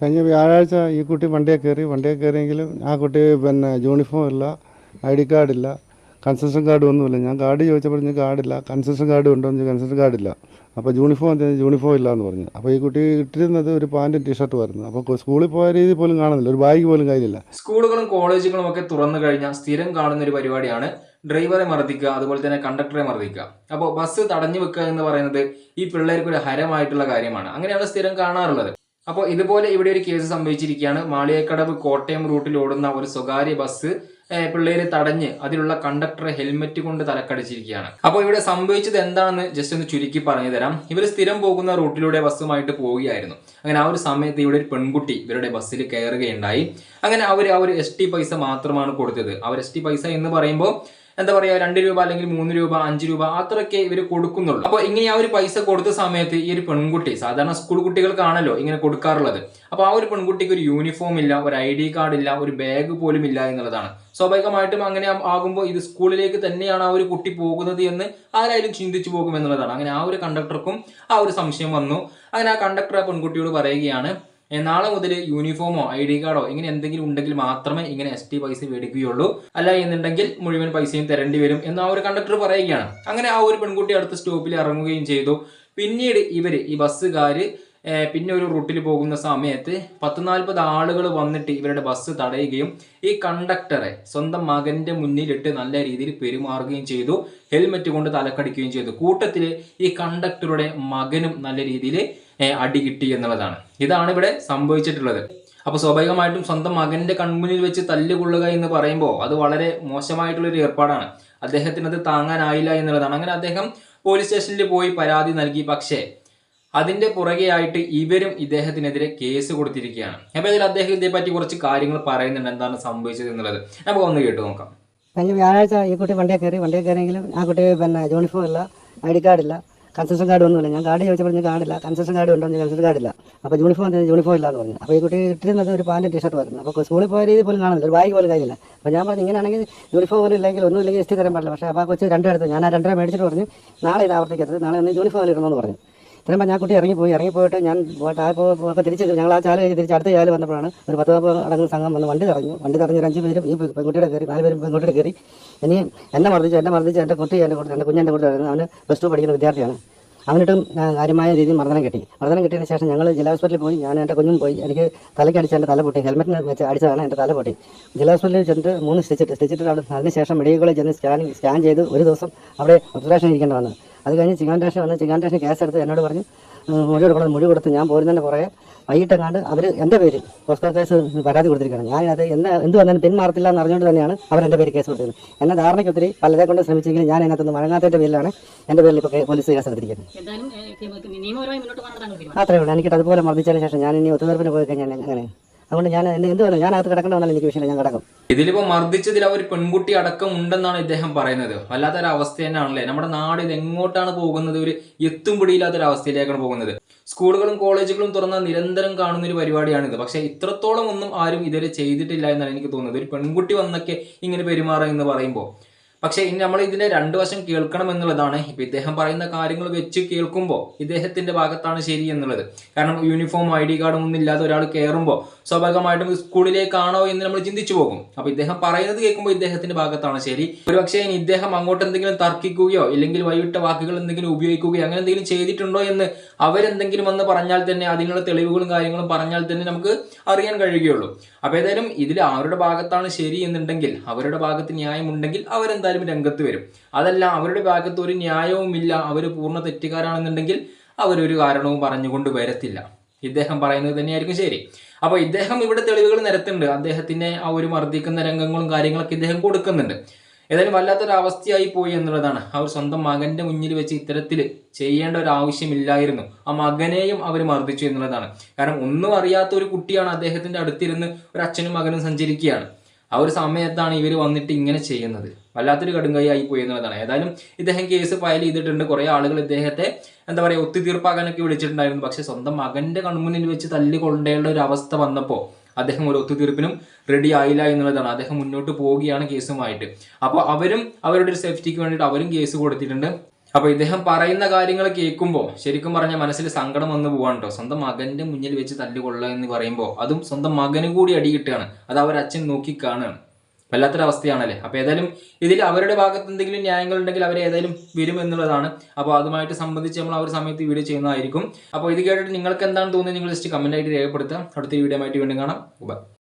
കഴിഞ്ഞ വ്യാഴാഴ്ച ഈ കുട്ടി വണ്ടിയെ കയറി വണ്ടിയെ കയറിയെങ്കിലും ആ കുട്ടി പിന്നെ യൂണിഫോം ഇല്ല ഐ ഡി കാർഡില്ല കൺസെഷൻ കാർഡ് ഒന്നുമില്ല. ഞാൻ കാർഡ് ചോദിച്ചപ്പോൾ ഞാൻ കാർഡില്ല കൺസെഷൻ കാർഡ് ഉണ്ടോ എന്ന് കൺസെഷൻ കാർഡില്ല അപ്പോൾ യൂണിഫോം എന്ത് യൂണിഫോം ഇല്ല എന്ന് പറഞ്ഞു. അപ്പോൾ ഈ കുട്ടി ഇട്ടിരുന്നത് ഒരു പാന്റും ടീഷർട്ടുമായിരുന്നു അപ്പോൾ സ്കൂളിൽ പോയ രീതി പോലും കാണുന്നില്ല. ഒരു ബാഗ് പോലും കയ്യിലില്ല. സ്കൂളുകളും കോളേജുകളും ഒക്കെ തുറന്നു കഴിഞ്ഞാൽ സ്ഥിരം കാണുന്ന ഒരു പരിപാടിയാണ് ഡ്രൈവറെ മർദ്ദിക്കുക അതുപോലെ തന്നെ കണ്ടക്ടറെ മർദ്ദിക്കുക. അപ്പോൾ ബസ് തടഞ്ഞു വെക്കുക എന്ന് പറയുന്നത് ഈ പിള്ളേർക്ക് ഒരു ഹരമായിട്ടുള്ള കാര്യമാണ്. അങ്ങനെയാണ് സ്ഥിരം കാണാറുള്ളത്. അപ്പോൾ ഇതുപോലെ ഇവിടെ ഒരു കേസ് സംഭവിച്ചിരിക്കുകയാണ്. മാളിയക്കടവ് കോട്ടയം റൂട്ടിൽ ഓടുന്ന ഒരു സ്വകാര്യ ബസ് പിള്ളേര് തടഞ്ഞ് അതിലുള്ള കണ്ടക്ടർ ഹെൽമെറ്റ് കൊണ്ട് തലക്കടിച്ചിരിക്കുകയാണ്. അപ്പോൾ ഇവിടെ സംഭവിച്ചത് എന്താണെന്ന് ജസ്റ്റ് ഒന്ന് ചുരുക്കി പറഞ്ഞു തരാം. ഇവർ സ്ഥിരം പോകുന്ന റൂട്ടിലൂടെ ബസ്സുമായിട്ട് പോവുകയായിരുന്നു. അങ്ങനെ ആ ഒരു സമയത്ത് ഇവിടെ ഒരു പെൺകുട്ടി ഇവരുടെ ബസ്സിൽ കയറുകയുണ്ടായി. അങ്ങനെ അവർ ആ ഒരു എസ് പൈസ മാത്രമാണ് കൊടുത്തത്. ആ ഒരു എസ് പൈസ എന്ന് പറയുമ്പോൾ എന്താ പറയാ രണ്ട് രൂപ അല്ലെങ്കിൽ മൂന്ന് രൂപ അഞ്ച് രൂപ അത്രയൊക്കെ ഇവർ കൊടുക്കുന്നുള്ളൂ. അപ്പോൾ ഇങ്ങനെ ആ ഒരു പൈസ കൊടുത്ത സമയത്ത് ഈ ഒരു പെൺകുട്ടി സാധാരണ സ്കൂൾ കുട്ടികൾക്കാണല്ലോ ഇങ്ങനെ കൊടുക്കാറുള്ളത്. അപ്പോൾ ആ ഒരു പെൺകുട്ടിക്ക് ഒരു യൂണിഫോം ഇല്ല ഒരു ഐ ഡി കാർഡ് ഇല്ല ഒരു ബാഗ് പോലും ഇല്ല എന്നുള്ളതാണ്. സ്വാഭാവികമായിട്ടും അങ്ങനെ ആകുമ്പോൾ ഇത് സ്കൂളിലേക്ക് തന്നെയാണ് ആ ഒരു കുട്ടി പോകുന്നത് എന്ന് ആരായാലും ചിന്തിച്ചു പോകും എന്നുള്ളതാണ് അങ്ങനെ ആ ഒരു കണ്ടക്ടർക്കും ആ ഒരു സംശയം വന്നു. അങ്ങനെ ആ കണ്ടക്ടർ ആ പെൺകുട്ടിയോട് പറയുകയാണ് "ഏ, നാളെ മുതൽ യൂണിഫോമോ ഐ ഡി കാർഡോ ഇങ്ങനെ എന്തെങ്കിലും ഉണ്ടെങ്കിൽ മാത്രമേ ഇങ്ങനെ എസ് ടി പൈസ മേടിക്കുകയുള്ളൂ. അല്ല എന്നുണ്ടെങ്കിൽ മുഴുവൻ പൈസയും തരേണ്ടി വരും എന്ന് ആ ഒരു കണ്ടക്ടർ പറയുകയാണ്. അങ്ങനെ ആ ഒരു പെൺകുട്ടി അടുത്ത സ്റ്റോപ്പിൽ ഇറങ്ങുകയും ചെയ്തു. പിന്നീട് ഇവർ ഈ ബസ്സുകാര് പിന്നെ ഒരു റൂട്ടിൽ പോകുന്ന സമയത്ത് പത്ത് നാൽപ്പത് ആളുകൾ വന്നിട്ട് ഇവരുടെ ബസ് തടയുകയും ഈ കണ്ടക്ടറെ സ്വന്തം മകന്റെ മുന്നിലിട്ട് നല്ല രീതിയിൽ പെരുമാറുകയും ചെയ്തു. ഹെൽമെറ്റ് കൊണ്ട് തലക്കടിക്കുകയും ചെയ്തു. കൂട്ടത്തിൽ ഈ കണ്ടക്ടറുടെ മകനും നല്ല രീതിയിൽ അടി കിട്ടി എന്നുള്ളതാണ്. ഇതാണ് ഇവിടെ സംഭവിച്ചിട്ടുള്ളത്. അപ്പൊ സ്വാഭാവികമായിട്ടും സ്വന്തം മകന്റെ കൺമുന്നിൽ വെച്ച് തല്ലുകൊള്ളുക എന്ന് പറയുമ്പോൾ അത് വളരെ മോശമായിട്ടുള്ള ഒരു ഏർപ്പാടാണ്. അദ്ദേഹത്തിന് അത് താങ്ങാനായില്ല എന്നുള്ളതാണ്. അങ്ങനെ അദ്ദേഹം പോലീസ് സ്റ്റേഷനിൽ പോയി പരാതി നൽകി. പക്ഷേ അതിന്റെ പുറകെയായിട്ട് ഇവരും ഇദ്ദേഹത്തിനെതിരെ കേസ് കൊടുത്തിരിക്കുകയാണ്. അപ്പൊ ഇതിൽ അദ്ദേഹം ഇതേപ്പറ്റി കുറച്ച് കാര്യങ്ങൾ പറയുന്നുണ്ട്. എന്താണ് സംഭവിച്ചത് എന്നുള്ളത്. നമുക്ക് ഒന്ന് കേട്ടു നോക്കാം. കഴിഞ്ഞ വ്യാഴാഴ്ച ഈ കുട്ടി വണ്ടിയെ കയറി വണ്ടിയെ കയറിയെങ്കിലും ആ കുട്ടി പിന്നെ യൂണിഫോം ഇല്ല ഐ ഡി കാർഡില്ല കൺസെഷൻ കാർഡ് ഒന്നുമില്ല ഞാൻ കാർഡ് ചോദിച്ചപ്പോൾ ഞാൻ കാർഡില്ല കൺസെഷൻ കാർഡ് ഉണ്ടോ? എന്ന് കൺസെഷൻ കാർഡില്ല അപ്പോൾ യൂണിഫോം യൂണിഫോം ഇല്ല എന്ന് പറഞ്ഞു. അപ്പോൾ ഈ കുട്ടി ഇട്ടിരുന്നത് ഒരു പാന്റും ടീഷർട്ട് വരുന്നത് അപ്പോൾ സ്കൂളിൽ പോയ രീതി പോലും കാണുന്നില്ല. ഒരു ബാഗ് പോലും കയ്യില്ല അപ്പോൾ ഞാൻ പറഞ്ഞു ഇങ്ങനെയാണെങ്കിൽ യൂണിഫോം പോലും ഇല്ലെങ്കിൽ ഒന്നും ഇല്ലെങ്കിൽ എസ് ടി തരാൻ പാടില്ല. പക്ഷേ അപ്പോൾ കൊച്ചു രണ്ടും ഞാൻ ആ രണ്ടര മേടിച്ചിട്ട് പറഞ്ഞു നാളെ ഇത് ആവർത്തിക്കരുത്. നാളെ ഒന്ന് യൂണിഫോം ഇടണമെന്ന് പറഞ്ഞു. ഇത്രയും ഞാൻ കുട്ടി ഇറങ്ങിപ്പോയി. ഇറങ്ങിപ്പോയിട്ട് ഞാൻ പോയിട്ട് ആ പോ- അപ്പോൾ തിരിച്ച് ഞങ്ങൾ ആ ചാൽ കഴിഞ്ഞ് തിരിച്ച് അടുത്ത ചാൽ വന്നപ്പോഴാണ് ഒരു പത്ത് നാൽപ്പത് അടങ്ങുന്ന സംഘം വന്ന് വണ്ടി തടഞ്ഞു. വണ്ടി തടഞ്ഞ് ഒരു അഞ്ച് പേരും ഈ പെൺകുട്ടിയുടെ കയറി നാല് പേരും പെൺകുട്ടിയുടെ കയറി. ഇനി എന്നെ മർദ്ദിച്ചു എന്നെ മർദ്ദിച്ച് എന്റെ കുട്ടി എന്റെ കൂടെ എന്റെ കുഞ്ഞെന്റെ കൂടെ അവന് പ്ലസ് ടു പഠിക്കുന്ന വിദ്യാർത്ഥിയാണ്. അവനിട്ടും കാര്യമായ രീതിയിൽ മർദ്ദനം കിട്ടി. മർദ്ദനം കിട്ടിയതിന് ശേഷം ഞങ്ങൾ ജില്ലാ ഹോസ്പിറ്റലിൽ പോയി. ഞാൻ എന്റെ കുഞ്ഞും പോയി. എനിക്ക് തലയ്ക്ക് അടിച്ച് എന്റെ തല പൊട്ടി. ഹെൽമെറ്റിന് വെച്ച് അടിച്ചതാണ് എന്റെ തല പൊട്ടി. ജില്ലാ ഹോസ്പിറ്റലിൽ ചെന്നിട്ട് മൂന്ന് സ്റ്റിച്ചിട്ട് സ്റ്റിച്ചിട്ട് അവിടെ അതിന് ശേഷം മെഡിക്കൽ കോളേജ് ചെന്ന് സ്കാനിങ് സ്കാൻ ചെയ്ത് ഒരു ദിവസം അവിടെ ഒബ്സർവേഷൻ ഇരിക്കേണ്ടി അത് കഴിഞ്ഞ് ചിങ്ങാന്റേഷൻ വന്ന് ചിങ്ങാന്റേഷൻ കേസ് എടുത്ത് എന്നോട് പറഞ്ഞ് മൊഴി കൊടുക്കണം മൊഴി കൊടുത്ത് ഞാൻ പോരുന്നതിന്റെ പുറകെ വൈകിട്ടെങ്ങാണ്ട് അവർ എന്റെ പേര് പോസ്റ്റോ കേസ് പരാതി കൊടുത്തിരിക്കുകയാണ്. ഞാനത് എന്നെ എന്ത് വന്നാലും പിന്മാറത്തില്ല എന്ന് അറിഞ്ഞുകൊണ്ട് തന്നെയാണ് അവർ എന്റെ പേര് കേസ് കൊടുത്തിരുന്നത് എന്നെ ധാരണയ്ക്ക് ഒത്തിരി പലരെ കൊണ്ട് ശ്രമിച്ചെങ്കിലും ഞാൻ അതിനകത്തുനിന്ന് വഴങ്ങാത്തതിന്റെ പേരിലാണ് എന്റെ പേരിൽ ഇപ്പോൾ പോലീസ് കേസ് എടുത്തിരിക്കുന്നത്. അത്രയേ ഉള്ളൂ. എനിക്കിട്ട് അതുപോലെ മർദ്ദിച്ചതിന് ശേഷം ഞാൻ ഇനി ഒത്തുതീർപ്പിന് പോയി കഴിഞ്ഞാൽ അങ്ങനെ അതുകൊണ്ട് ഞാൻ എന്ത് വന്നാലും ഞാൻ അകത്ത് കിടക്കേണ്ട വന്നാൽ എനിക്ക് വിഷയമില്ല ഞാൻ കിടക്കും. ഇതിലിപ്പോ മർദ്ദിച്ചതിൽ അവർ പെൺകുട്ടി അടക്കം ഉണ്ടെന്നാണ് ഇദ്ദേഹം പറയുന്നത്. വല്ലാത്തൊരു അവസ്ഥ തന്നെയാണല്ലേ? നമ്മുടെ നാട് ഇത് എങ്ങോട്ടാണ് പോകുന്നത്? ഒരു എത്തും പിടിയില്ലാത്തൊരു അവസ്ഥയിലേക്കാണ് പോകുന്നത്. സ്കൂളുകളും കോളേജുകളും തുറന്ന നിരന്തരം കാണുന്ന ഒരു പരിപാടിയാണിത്. പക്ഷെ ഇത്രത്തോളം ഒന്നും ആരും ഇതുവരെ ചെയ്തിട്ടില്ല എന്നാണ് എനിക്ക് തോന്നുന്നത്. ഒരു പെൺകുട്ടി വന്നൊക്കെ ഇങ്ങനെ പെരുമാറുക എന്ന് പറയുമ്പോൾ പക്ഷേ ഇനി നമ്മൾ ഇതിന്റെ രണ്ടു വശം കേൾക്കണം എന്നുള്ളതാണ്. ഇപ്പൊ ഇദ്ദേഹം പറയുന്ന കാര്യങ്ങൾ വെച്ച് കേൾക്കുമ്പോൾ ഇദ്ദേഹത്തിന്റെ ഭാഗത്താണ് ശരി എന്നുള്ളത്. കാരണം യൂണിഫോം ഐ ഡി കാർഡും ഒന്നും ഇല്ലാതെ ഒരാൾ കയറുമ്പോൾ സ്വാഭാവികമായിട്ടും സ്കൂളിലേക്കാണോ എന്ന് നമ്മൾ ചിന്തിച്ചു പോകും. അപ്പൊ ഇദ്ദേഹം പറയുന്നത് കേൾക്കുമ്പോൾ ഇദ്ദേഹത്തിന്റെ ഭാഗത്താണ് ശരി. ഒരുപക്ഷേ ഇനി ഇദ്ദേഹം അങ്ങോട്ട് എന്തെങ്കിലും തർക്കിക്കുകയോ ഇല്ലെങ്കിൽ വൈകിട്ട വാക്കുകൾ എന്തെങ്കിലും ഉപയോഗിക്കുകയോ അങ്ങനെ എന്തെങ്കിലും ചെയ്തിട്ടുണ്ടോ എന്ന് അവരെന്തെങ്കിലും വന്ന് പറഞ്ഞാൽ തന്നെ അതിനുള്ള തെളിവുകളും കാര്യങ്ങളും പറഞ്ഞാൽ തന്നെ നമുക്ക് അറിയാൻ കഴിയുകയുള്ളൂ. അപ്പൊ ഏതായാലും ഇതിൽ ആരുടെ ഭാഗത്താണ് ശരി എന്നുണ്ടെങ്കിൽ അവരുടെ ഭാഗത്ത് ന്യായമുണ്ടെങ്കിൽ അവരെന്തായാലും രംഗത്ത് വരും. അതല്ല അവരുടെ ഭാഗത്ത് ഒരു ന്യായവുമില്ല. അവർ പൂർണ തെറ്റുകാരാണെന്നുണ്ടെങ്കിൽ അവരൊരു കാരണവും പറഞ്ഞുകൊണ്ട് വരത്തില്ല. ഇദ്ദേഹം പറയുന്നത് തന്നെയായിരിക്കും ശരി. അപ്പോൾ ഇദ്ദേഹം ഇവിടെ തെളിവുകൾ നിരത്തുന്നുണ്ട്. അദ്ദേഹത്തിന്റെ ആ ഒരു മർദ്ദിക്കുന്ന രംഗങ്ങളും കാര്യങ്ങളൊക്കെ ഇദ്ദേഹം കൊടുക്കുന്നുണ്ട്. ഏതായാലും വല്ലാത്തൊരു അവസ്ഥയായി പോയി എന്നുള്ളതാണ്. അവർ സ്വന്തം മകന്റെ മുന്നിൽ വെച്ച് ഇത്തരത്തിൽ ചെയ്യേണ്ട ഒരു ആവശ്യമില്ലായിരുന്നു. ആ മകനെയും അവർ മർദ്ദിച്ചു എന്നുള്ളതാണ്. കാരണം ഒന്നും അറിയാത്ത ഒരു കുട്ടിയാണ് അദ്ദേഹത്തിന്റെ അടുത്തിരുന്ന് ഒരു അച്ഛനും മകനും സഞ്ചരിക്കുകയാണ്. ആ ഒരു സമയത്താണ് ഇവർ വന്നിട്ട് ഇങ്ങനെ ചെയ്യുന്നത്. വല്ലാത്തൊരു കടുങ്കൈ ആയി പോയി എന്നുള്ളതാണ്. ഏതായാലും ഇദ്ദേഹം കേസ് ഫയൽ ചെയ്തിട്ടുണ്ട്. കുറേ ആളുകൾ ഇദ്ദേഹത്തെ എന്താ പറയുക ഒത്തുതീർപ്പാക്കാനൊക്കെ വിളിച്ചിട്ടുണ്ടായിരുന്നു. പക്ഷെ സ്വന്തം മകന്റെ കൺമുന്നിൽ വെച്ച് തല്ലി കൊണ്ടേണ്ട ഒരു അവസ്ഥ വന്നപ്പോൾ അദ്ദേഹം ഒരു ഒത്തുതീർപ്പിനും റെഡി ആയില്ല എന്നുള്ളതാണ്. അദ്ദേഹം മുന്നോട്ട് പോവുകയാണ് കേസുമായിട്ട്. അപ്പോൾ അവരും അവരുടെ ഒരു സേഫ്റ്റിക്ക് വേണ്ടിയിട്ട് അവരും കേസ് കൊടുത്തിട്ടുണ്ട്. അപ്പൊ ഇദ്ദേഹം പറയുന്ന കാര്യങ്ങൾ കേൾക്കുമ്പോൾ ശരിക്കും പറഞ്ഞ മനസ്സിൽ സങ്കടം വന്നു പോവാണ് കേട്ടോ സ്വന്തം മകന്റെ മുന്നിൽ വെച്ച് തല്ലുകൊള്ളുക എന്ന് പറയുമ്പോൾ അതും സ്വന്തം മകനും കൂടി അടി കിട്ടുകയാണ്. അത് അവരച്ഛൻ നോക്കി കാണുകയാണ്. വല്ലാത്തൊരവസ്ഥയാണല്ലേ? അപ്പോൾ ഏതായാലും ഇതിൽ അവരുടെ ഭാഗത്ത് എന്തെങ്കിലും ന്യായങ്ങൾ ഉണ്ടെങ്കിൽ അവർ ഏതായാലും വരും എന്നുള്ളതാണ്. അപ്പോൾ അതുമായിട്ട് സംബന്ധിച്ച് നമ്മൾ ആ ഒരു സമയത്ത് വീഡിയോ ചെയ്യുന്നതായിരിക്കും. അപ്പോൾ ഇത് കേട്ടിട്ട് നിങ്ങൾക്ക് എന്താണ് തോന്നുന്നത് നിങ്ങൾ ജസ്റ്റ് കമന്റായിട്ട് രേഖപ്പെടുത്തുക. അടുത്തൊരു വീഡിയോ ആയിട്ട് വീണ്ടും കാണാം. ബൈ